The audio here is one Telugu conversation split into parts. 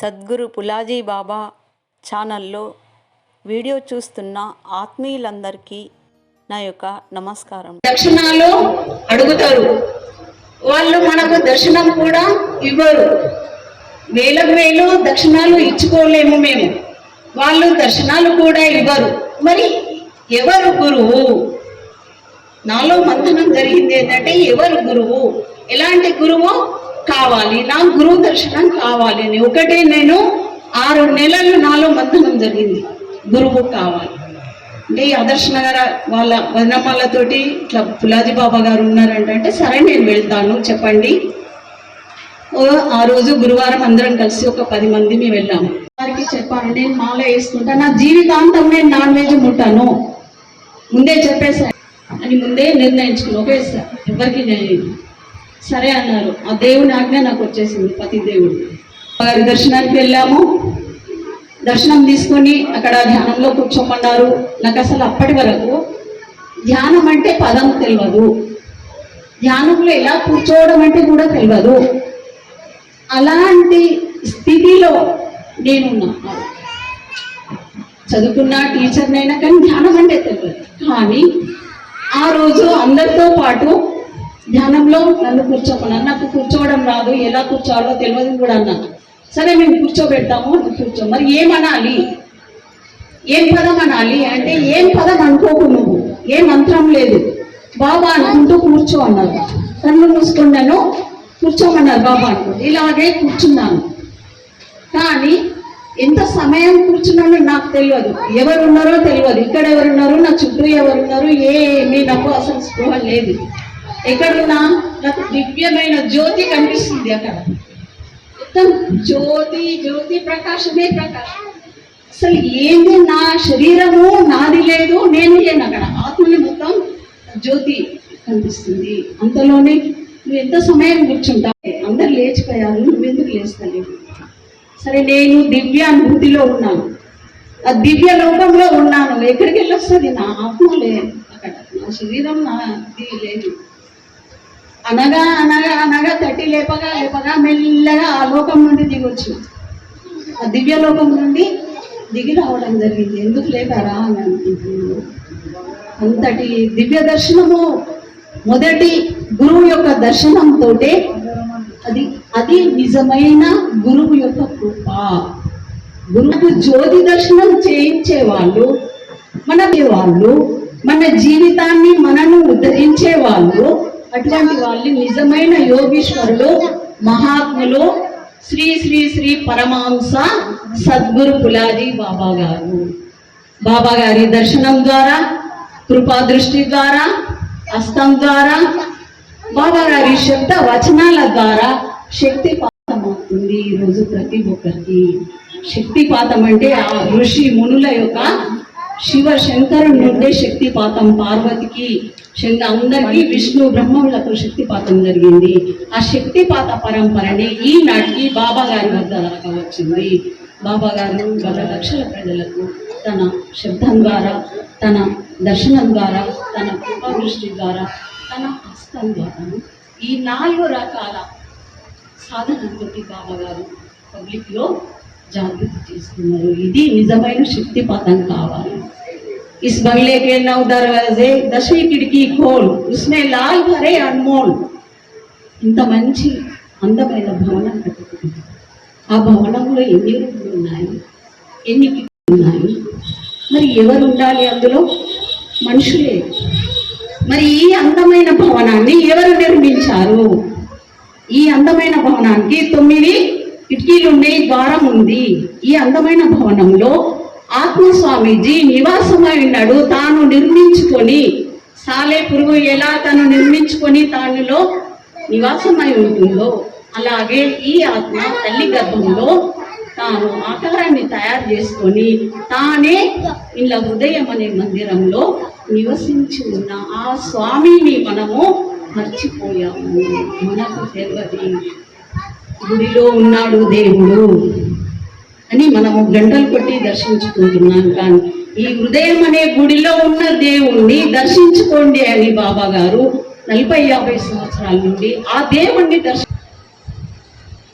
సద్గురు పులాజీ బాబా ఛానల్లో వీడియో చూస్తున్న ఆత్మీయులందరికీ నా యొక్క నమస్కారం. దక్షిణాలు అడుగుతారు. వాళ్ళు మనకు దర్శనం కూడా ఇవ్వరు. వేలకు వేలు దక్షిణాలు ఇచ్చుకోలేము మేము. వాళ్ళు దర్శనాలు కూడా ఇవ్వరు. మరి ఎవరు గురువు? నాలో మంథనం జరిగింది ఏంటంటే ఎవరు గురువు? ఎలాంటి గురువు? కావాలి. నా గురువు దర్శనం కావాలి అని. ఒకటే నేను ఆరు నెలలు నాలో మంతనం జరిగింది. గురువు కావాలి. అంటే ఈ ఆదర్శ వాళ్ళ వదనమాలతోటి ఇట్లా పులాజీ బాబా గారు ఉన్నారంట అంటే సరే నేను వెళ్తాను చెప్పండి. ఓ, ఆ రోజు గురువారం అందరం కలిసి ఒక పది మంది మేము వెళ్ళాము. వారికి చెప్పాను నేను మాల వేసుకుంటా నా జీవితాంతం నేను నాన్ వెజ్ ముట్టాను. ముందే చెప్పేసా అని ముందే నిర్ణయించుకుని ఒకేసారి ఎవరికి నేను సరే అన్నారు. ఆ దేవుని ఆజ్ఞ నాకు వచ్చేసింది పతి దేవుడు. వారి దర్శనానికి వెళ్ళాము. దర్శనం తీసుకొని అక్కడ ధ్యానంలో కూర్చోమన్నారు. నాకు అసలు అప్పటి వరకు ధ్యానం అంటే పదం తెలియదు ధ్యానంలో ఎలా కూర్చోవడం అంటే కూడా తెలియదు అలాంటి స్థితిలో నేనున్నా. చదువుకున్న టీచర్నైనా కానీ ధ్యానం అంటే తెలియదు కానీ ఆ రోజు అందరితో పాటు ధ్యానంలో నన్ను కూర్చోమన్నారు నాకు కూర్చోవడం రాదు ఎలా కూర్చోవాలో తెలియదు కూడా అన్నాను సరే మేము కూర్చోబెడతాము కూర్చో. మరి ఏమనాలి? ఏం పదం అనాలి? అంటే ఏం పదం అనుకోకు నువ్వు. ఏ మంత్రం లేదు. బాబా అనుకుంటూ కూర్చో అన్నారు. కళ్ళు మూసుకున్నాను కూర్చోమన్నారు బాబా అనుకుంటూ. ఇలాగే కూర్చున్నాను. కానీ ఎంత సమయం కూర్చున్నానో నాకు తెలియదు. ఎవరున్నారో తెలియదు. ఇక్కడ ఎవరున్నారు నా చుట్టూ ఎవరున్నారు ఏమీ నాకు అసలు స్పృహ లేదు. ఎక్కడున్నా? నాకు దివ్యమైన జ్యోతి కనిపిస్తుంది అక్కడ. మొత్తం జ్యోతి జ్యోతి ప్రకాశమే ప్రకాశం. అసలు ఏంది నా శరీరము? నాది లేదు నేను లేను అక్కడ. ఆత్మని మొత్తం జ్యోతి కనిపిస్తుంది. అంతలోనే నువ్వు ఎంత సమయం కూర్చుంటావు? అందరు లేచిపోయారు నువ్వెందుకు లేస్తలేవు? సరే నేను దివ్య అనుభూతిలో ఉన్నాను. ఆ దివ్య లోకంలో ఉన్నాను. ఎక్కడికి వెళ్ళొస్తుంది నా ఆత్మ లేదు అక్కడ. నా శరీరం నాది లేదు. అనగా అనగా అనగా తట్టి లేపగా లేపగా మెల్లగా ఆ లోకం నుండి దిగొచ్చు. ఆ దివ్య లోకం నుండి దిగి రావడం జరిగింది. ఎందుకు లేపారా అని అనుకుంటున్నాను. అంతటి దివ్య దర్శనము మొదటి గురువు యొక్క దర్శనంతో అది అది నిజమైన గురువు యొక్క కృప. గురువు జ్యోతి దర్శనం చేయించే వాళ్ళు మన వాళ్ళు మన జీవితాన్ని మనను ఉద్ధరించే వాళ్ళు అట్లాంటి వాళ్ళు నిజమైన యోగీశ్వరులు మహాత్ములు శ్రీ శ్రీ శ్రీ పరమాంస సద్గురు పులాది బాబా గారు. బాబా గారి దర్శనం ద్వారా కృపా దృష్టి ద్వారా హస్తం ద్వారా బాబా గారి శబ్ద వచనాల ద్వారా శక్తిపాతం అవుతుంది ఈరోజు ప్రతి ఒక్కరికి. శక్తిపాతం అంటే ఆ ఋషి మునుల యొక్క శివ శంకరుని నుండే శక్తిపాతం. పార్వతికి శంక అందరికీ విష్ణు బ్రహ్మములకు శక్తిపాతం జరిగింది. ఆ శక్తిపాత పరంపరనే ఈనాటికి బాబా గారి వద్ద దాకా వచ్చింది. బాబా గారు గత లక్షల ప్రజలకు తన శబ్దం ద్వారా తన దర్శనం ద్వారా తన కృపాదృష్టి ద్వారా తన హస్తం ద్వారా ఈ నాలుగు రకాల సాధనతోటి బాబా గారు పబ్లిక్లో జాగృతి చేస్తున్నారు ఇది నిజమైన శక్తిపాతం కావాలి इस बंगले के नौ दरवाजे दसवीं खिड़की खोल उसमें लाल भरे अनमोल ఇంత మంచి అందమైన భవనం కట్టుకుంది ఆ భవనంలో ఎన్ని రూములు ఉన్నాయి ఎన్ని కిటికీలు ఉన్నాయి మరి ఎవరు ఉండాలి అందులో మనుషులే మరి ఈ అందమైన భవనాన్ని ఎవరు నిర్మించారు ఈ అందమైన భవనానికి తొమ్మిది కిటికీలు ద్వారం ఉంది. ఈ అందమైన భవనంలో ఆత్మస్వామీజీ నివాసమై ఉన్నాడు. తాను నిర్మించుకొని సాలే పురుగు ఎలా తను నిర్మించుకొని తానులో నివాసమై ఉంటుందో అలాగే ఈ ఆత్మ తల్లి గర్భంలో తాను ఆకారాన్ని తయారు చేసుకొని తానే ఇలా హృదయం అనే మందిరంలో నివసించి ఉన్న ఆ స్వామిని మనము మర్చిపోయాము. మనకు తెలియదు గుడిలో ఉన్నాడు దేవుడు అని మనము గంటలు కొట్టి దర్శించుకుంటున్నాం. కానీ ఈ హృదయం అనే గుడిలో ఉన్న దేవుణ్ణి దర్శించుకోండి అని బాబా గారు నలభై యాభై సంవత్సరాల నుండి ఆ దేవుణ్ణి దర్శ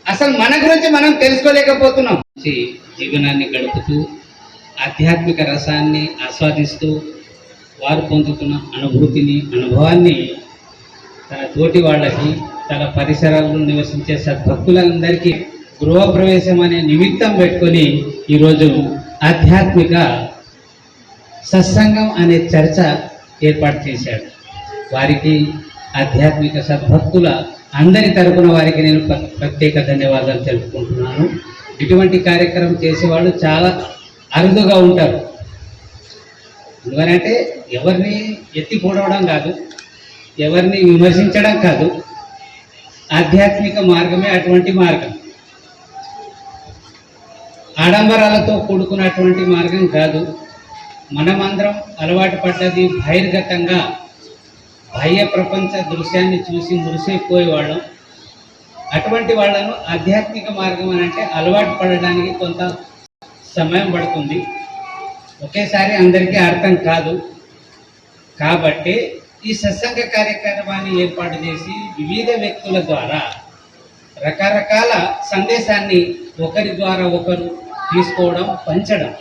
అసలు మన గురించి మనం తెలుసుకోలేకపోతున్నాం. మంచి జీవనాన్ని గడుపుతూ ఆధ్యాత్మిక రసాన్ని ఆస్వాదిస్తూ వారు పొందుతున్న అనుభూతిని అనుభవాన్ని తన తోటి వాళ్ళకి తన పరిసరాల్లో నివసించే సద్భక్తులందరికీ గృహప్రవేశం అనే నిమిత్తం పెట్టుకొని ఈరోజు ఆధ్యాత్మిక సత్సంగం అనే చర్చ ఏర్పాటు చేశాడు. వారికి ఆధ్యాత్మిక సద్భక్తుల అందరి తరపున వారికి నేను ప్రత్యేక ధన్యవాదాలు తెలుపుకుంటున్నాను. ఇటువంటి కార్యక్రమం చేసేవాళ్ళు చాలా అరుదుగా ఉంటారు. ఎందుకనంటే ఎవరిని ఎత్తి పొడవడం కాదు ఎవరిని విమర్శించడం కాదు ఆధ్యాత్మిక మార్గమే అటువంటి మార్గం. ఆడంబరాలతో కూడుకున్నటువంటి మార్గం కాదు. మనమందరం అలవాటు పడ్డది బహిర్గతంగా బాహ్య ప్రపంచ దృశ్యాన్ని చూసి మురిసైపోయేవాళ్ళం. అటువంటి వాళ్ళను ఆధ్యాత్మిక మార్గం అని అంటే అలవాటు పడడానికి కొంత సమయం పడుతుంది. ఒకేసారి అందరికీ అర్థం కాదు. కాబట్టి ఈ సత్సంగ కార్యక్రమాన్ని ఏర్పాటు చేసి వివిధ వ్యక్తుల ద్వారా రకరకాల సందేశాన్ని ఒకరి ద్వారా ఒకరు తీసుకోవడం పంచడం.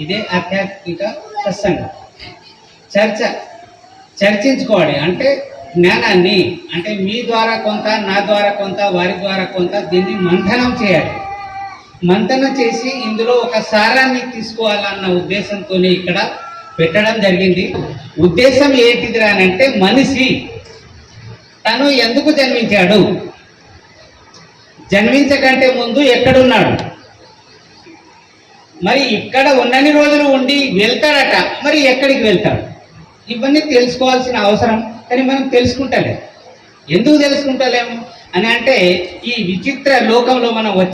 ఇదే ఆధ్యాత్మిక సత్సంగం. చర్చ చర్చించుకోవాలి. అంటే జ్ఞానాన్ని అంటే మీ ద్వారా కొంత నా ద్వారా కొంత వారి ద్వారా కొంత దీన్ని మంథనం చేయాలి. మంథనం చేసి ఇందులో ఒక సారాన్ని తీసుకోవాలన్న ఉద్దేశంతోనే ఇక్కడ పెట్టడం జరిగింది. ఉద్దేశం ఏంటిది అంటే మనిషి తను ఎందుకు జన్మించాడు? జన్మించకంటే ముందు ఎక్కడున్నాడు? మరి ఇక్కడ ఉన్నన్ని రోజులు ఉండి వెళ్తాడట మరి ఎక్కడికి వెళ్తాడు? ఇవన్నీ తెలుసుకోవాల్సిన అవసరం కానీ మనం తెలుసుకుంటలేము ఎందుకు తెలుసుకుంటలేము అని అంటే ఈ విచిత్ర లోకంలో మనం వచ్చి